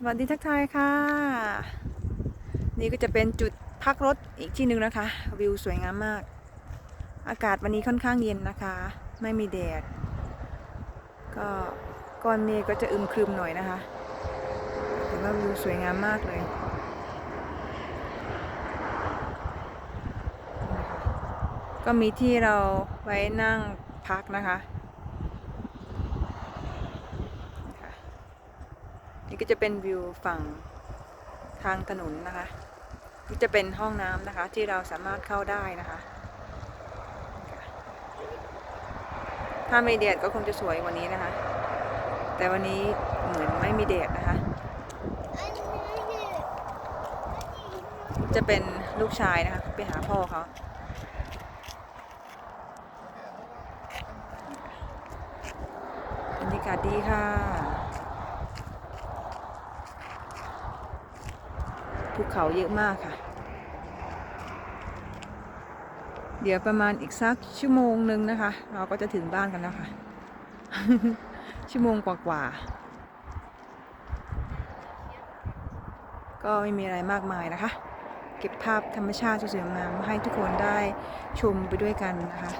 สวัสดีทักทายค่ะ นี่ก็จะเป็นจุดพักรถอีกที่หนึ่งนะคะ วิวสวยงามมาก อากาศวันนี้ค่อนข้างเย็นนะคะ ไม่มีแดด ก็ก้อนเมฆก็จะอึมครึมหน่อยนะคะ แต่ว่าวิวสวยงามมากเลยก็มีที่เราไว้นั่งพักนะคะ นี่ก็จะเป็นวิวฝั่งทางถนนนะคะนี่จะเป็นห้องน้ำนะคะที่เราสามารถเข้าได้นะคะ ถ้าไม่แดดก็คงจะสวยกว่านี้นะคะ แต่วันนี้เหมือนไม่มีแดดนะคะ จะเป็นลูกชายนะคะไปหาพ่อเขาบรรยากาศดีค่ะ ภูเขาเยอะมากค่ะ เดี๋ยวประมาณอีกสักชั่วโมงหนึ่งนะคะ เราก็จะถึงบ้านกันแล้วค่ะ ชั่วโมงกว่าๆก็ไม่มีอะไรมากมายนะคะ เก็บภาพธรรมชาติสวยๆงามมาให้ทุกคนได้ชมไปด้วยกันนะคะ